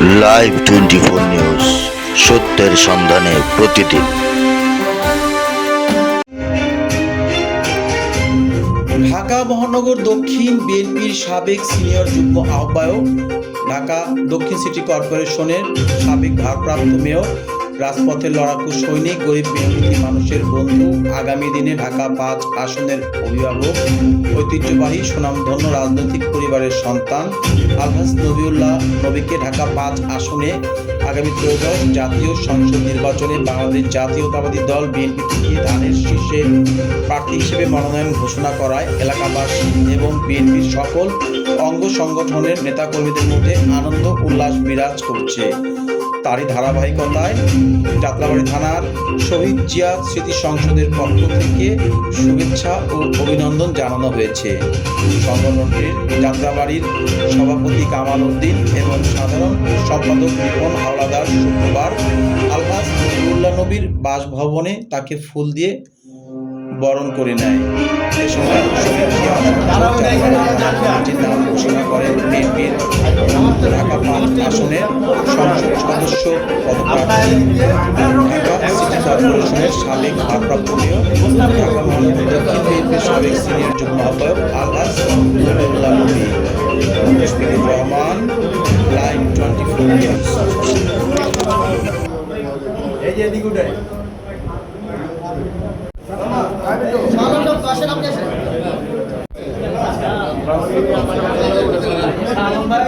Live twenty four news সত্যের সন্ধানে প্রতিদিন। ঢাকা মহানগর দক্ষিণ বিএনপির সাবেক সিনিয়র যুগ্ম আহ্বায়ক, ঢাকা দক্ষিণ সিটি কর্পোরেশনের সাবেক ভারপ্রাপ্ত মেয়র রাজপথের লড়াকু সৈনিক, গরিব মেহনতি মানুষের বন্ধু। আগামী দিনে ঢাকা পাঁচ আসনের অভিভাবক, ঐতিহ্যবাহী সুনামধন্য রাজনৈতিক পরিবারের সন্তান আলহাজ নবিউল্লাহ নবীকে ঢাকা পাঁচ আসনে আগামী ত্রয়োদশ জাতীয় সংসদ নির্বাচনে বাংলাদেশ জাতীয়তাবাদী দল বিএনপি থেকে ধানের শীর্ষে প্রার্থী হিসেবে মনোনয়ন ঘোষণা করায় এলাকাবাসী এবং বিএনপির সকল অঙ্গ সংগঠনের নেতাকর্মীদের মধ্যে আনন্দ, উল্লাস বিরাজ করছে। তারই ধারাবাহিকতায় যাত্রাবাড়ি থানার শহীদ জিয়া স্মৃতি সংসদের পক্ষ থেকে শুভেচ্ছা ও অভিনন্দন জানানো হয়েছে। সংগঠনটির যাত্রাবাড়ির সভাপতি কামাল উদ্দিন এবং সাধারণ সম্পাদক রিপন হাওলাদার শুক্রবার আলহাজ নবীর বাসভবনে তাকে ফুল দিয়ে বরণ করে নেয় এ সময় নাম ঘোষণা করেন বিএনপির ঢাকা পাঁচ আসনের সংসদ সদস্য পদপ্রার্থী ঢাকা সিটি কর্পোরেশনের সাবেক ভারপ্রাপ্ত মেয়র ঢাকা মহানগর দক্ষিণ বিএনপির সাবেক সিনিয়র যুগ্ম আহ্বায়ক Alhaj Nabullah Nabi Mushfiqur Rahman live twenty four news.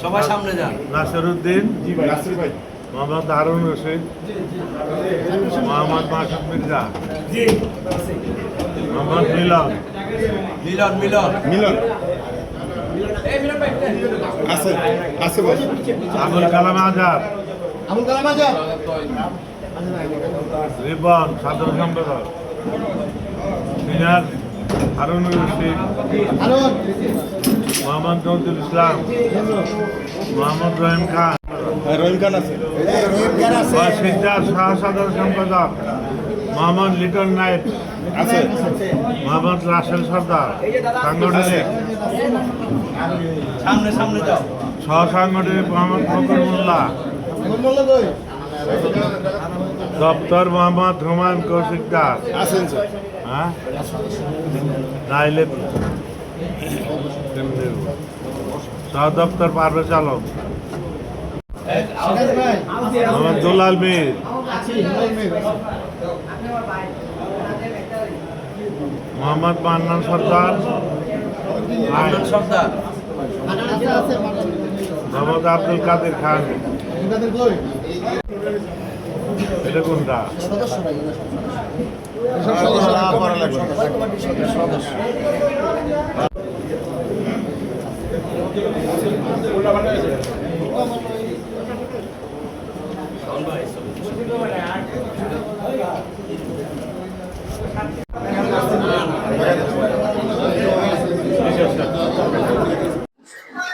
সবার সামনে যান। নাসিরুদ্দিন মোহাম্মদ হারুন রশিদ মোহাম্মদ মাসুদ মির্জা মোহাম্মদ মিলন। মিলন মিলন। মিলন। আছে আছে বস। আবুল কালাম আজাদ। আমুল কালাম আজাদ। রিবন সাধারণ সম্পাদক সিনিয়র হারুন রশিদ। হারুন। মোহাম্মদ নজরুল ইসলাম মোহাম্মদ রহিম খান রহিম খান আছে। সিদ্ধার সহ সাধারণ সম্পাদক মোহাম্মদ লিটন নাইট আছে। মোহাম্মদ রাসেল সর্দার সাংগঠনিক। সামনে সামনে যাও। সহ সাংগঠনিক মোহাম্মদ ফকর মোল্লা। মোল্লা দপ্তর মোহাম্মদ হুমায়ুন কৌশিক দাস আছেন স্যার। হ্যাঁ? নাইলে সহ দপ্তর পারভেজ আলম। মোহাম্মদ দুলাল মীর। মোহাম্মদ মান্নান সর্দার। মোহাম্মদ আব্দুল কাদের খান। এটা কোনটা? সদস্য ভাই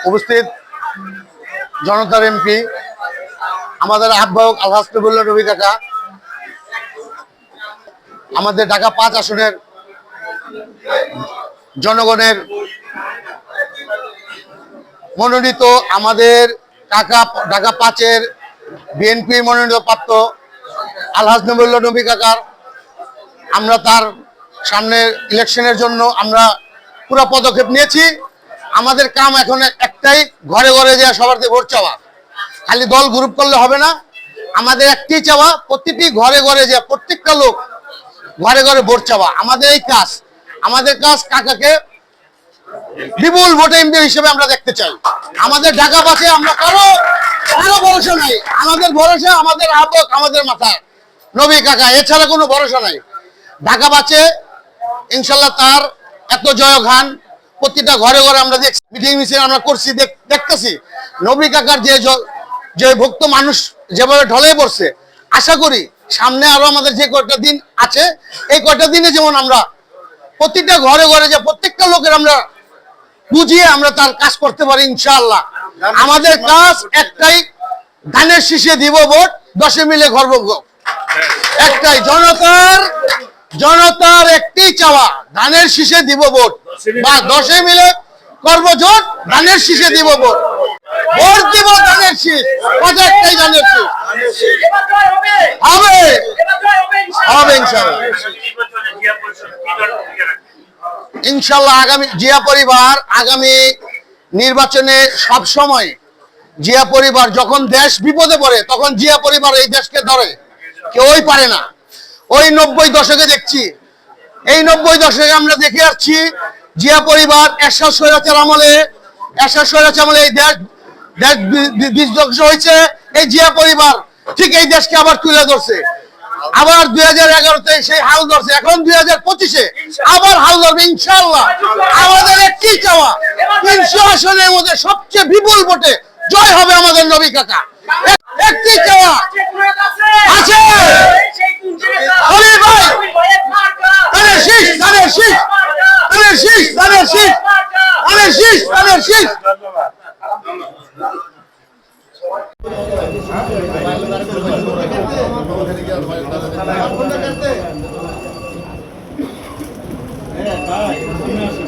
উপস্থিত জনতার এমপি আমাদের আহ্বায়ক নবুল্লাহ নবী কাকা আমাদের ঢাকা পাঁচ আসনের জনগণের মনোনীত আমাদের ঢাকা ঢাকা পাঁচের বিএনপি মনোনীত প্রাপ্ত আলহাজ নবুল্লাহ নবী কাকার। আমরা তার সামনের ইলেকশনের জন্য আমরা পুরো পদক্ষেপ নিয়েছি। আমাদের কাম এখন একটাই, ঘরে ঘরে যে সবার থেকে ভোট চাওয়া, খালি দল গ্রুপ করলে হবে না। আমাদের একটি চাওয়া, প্রতিটি ঘরে ঘরে যে প্রত্যেকটা লোক ঘরে ঘরে ভোট চাওয়া। আমাদের এই কাজ, আমাদের কাজ কাকাকে বিপুল ভোটে এমপি হিসেবে আমরা দেখতে চাই। আমাদের ঢাকা পাশে আমরা কারও কারও ভরসা নাই। আমাদের ভরসা, আমাদের আবক আমাদের মাথায় নবী কাকা, এছাড়া কোনো ভরসা নাই। ঢাকা বাঁচে ইনশাল্লাহ তার এত জয়গান প্রতিটা ঘরে ঘরে আমরা দেখছি, মিটিং মিছিল আমরা করছি দেখতেছি। নবী কাকার যে যে ভক্ত মানুষ যেভাবে ঢলে পড়ছে, আশা করি সামনে আরও আমাদের যে কয়টা দিন আছে, এই কয়টা দিনে যেমন আমরা প্রতিটা ঘরে ঘরে যে প্রত্যেকটা লোকের আমরা বুঝিয়ে আমরা তার কাজ করতে পারি ইনশাল্লাহ আমাদের কাজ একটাই ধানের শীষে দিব ভোট দশে মিলে গর্ব একটাই জনতার জনতার একটি চাওয়া ধানের শীষে দিব ভোট। বা দশে মিলে করব জোট ধানের শীষে দিব ভোট। ভোট দিব ধানের শীষ একটাই ধানের শীষ। হবে। হবে ইনশাআল্লাহ। ইনশাল্লাহ আগামী জিয়া পরিবার আগামী নির্বাচনে সব সময় জিয়া পরিবার যখন দেশ বিপদে পড়ে, তখন জিয়া পরিবার এই দেশকে ধরে। কেউই পারে না। ওই নব্বই দশকে দেখছি। এই নব্বই দশকে আমরা দেখে আসছি জিয়া পরিবার এরশাদ সৈরাচের আমলে এরশাদ সৈরাচ আমলে এই দেশ দেশ বিধ্বংস হয়েছে। এই জিয়া পরিবার ঠিক এই দেশকে আবার তুলে ধরছে। আবার দুই হাজার এগারোতে সেই হাল ধরছে এখন দুই হাজার পঁচিশে। আবার হাল ধরবে ইনশাল্লাহ। আমাদের একটি চাওয়া তিনশো আসনের মধ্যে সবচেয়ে বিপুল ভোটে জয় হবে আমাদের নবী কাকা। একটি চাওয়া আছে। শীষ শীষ শীষ শীষ শীষ করতে